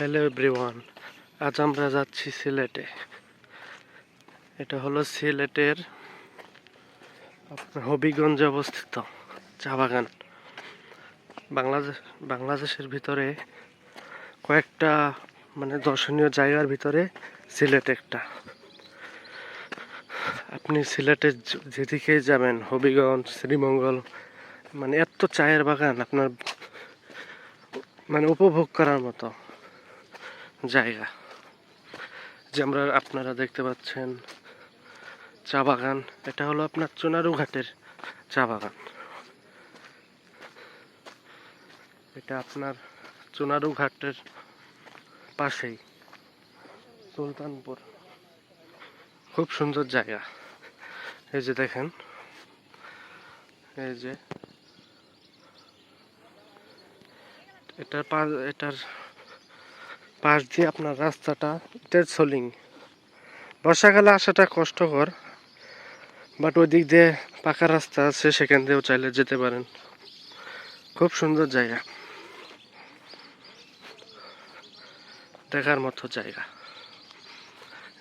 Hello everyone আজ আমরা যাচ্ছি সিলেটে। এটা হলো সিলেটের আপনার হবিগঞ্জে অবস্থিত চা বাগান। বাংলাদেশ, বাংলাদেশের ভিতরে কয়েকটা মানে দর্শনীয় জায়গার ভিতরে সিলেট একটা। আপনি সিলেটে যে- যেদিকেই যাবেন, হবিগঞ্জ, শ্রীমঙ্গল মানে এত চায়ের বাগান আপনার মানে উপভোগ করার মতো। জায়গা, যে আমরা আপনারা দেখতে পাচ্ছেন চা বাগান। এটা হলো আপনার চুনারু ঘাটের চা বাগান। এটা আপনার চুনারু ঘাটের পাশেই, সুলতানপুর। খুব সুন্দর জায়গা। এই যে দেখেন, এই যে, এটার পা এটার পাশ দিয়ে আপনার রাস্তাটা এটা সোলিং বর্ষাকালে আসাটা কষ্টকর বাট ওই দিক দিয়ে পাকা রাস্তা আছে, সেখান দিয়েও চাইলে যেতে পারেন। খুব সুন্দর জায়গা। দেখার মতো জায়গা।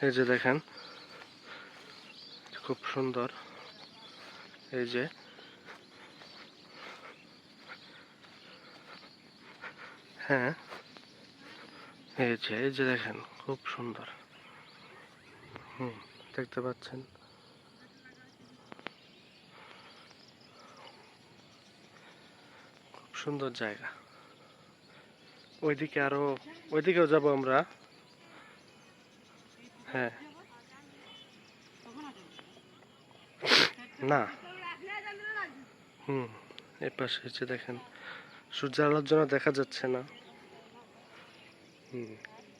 এই যে দেখেন, খুব সুন্দর। এই যে হ্যাঁ। এই যে এই যে দেখেন, খুব সুন্দর। হুম, দেখতে পাচ্ছেন। খুব সুন্দর জায়গা। ওইদিকে আরও, ওইদিকেও যাব আমরা। হ্যাঁ। না। হুম এই পাশে দেখেন। সূর্য আলোর জন্য দেখা যাচ্ছে না।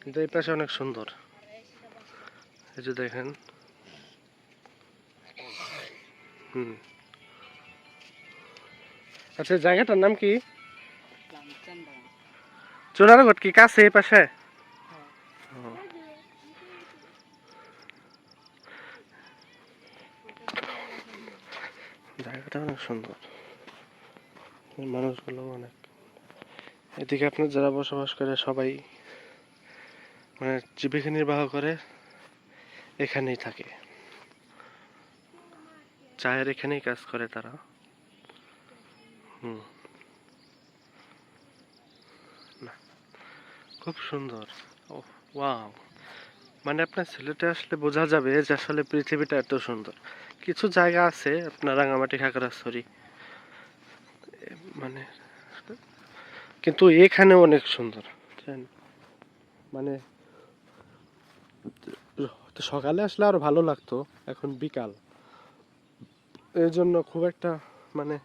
কিন্তু এই পাশে অনেক সুন্দর। এই যে দেখেন। হুম। আচ্ছা জায়গাটার নাম কি? চুনারঘট কি কাছে এই পাশে? জায়গাটা অনেক সুন্দর। মানুষগুলো অনেক। এদিকে আপনার যারা বসবাস করে সবাই মানে জীবিকা নির্বাহ করে এখানেই থাকে। চায়ের এখানেই কাজ করে তারা। হুম। খুব সুন্দর। ও ওয়াও। মানে আপনার সিলেটে আসলে বোঝা যাবে যে আসলে পৃথিবীটা এত সুন্দর। কিছু জায়গা আছে আপনার রাঙামাটি, খাগড়াছড়ি। মানে কিন্তু এখানে অনেক সুন্দর? মানে সকালে আসলে আরও ভালো লাগতো এখন বিকাল। এই জন্য খুব একটা মানে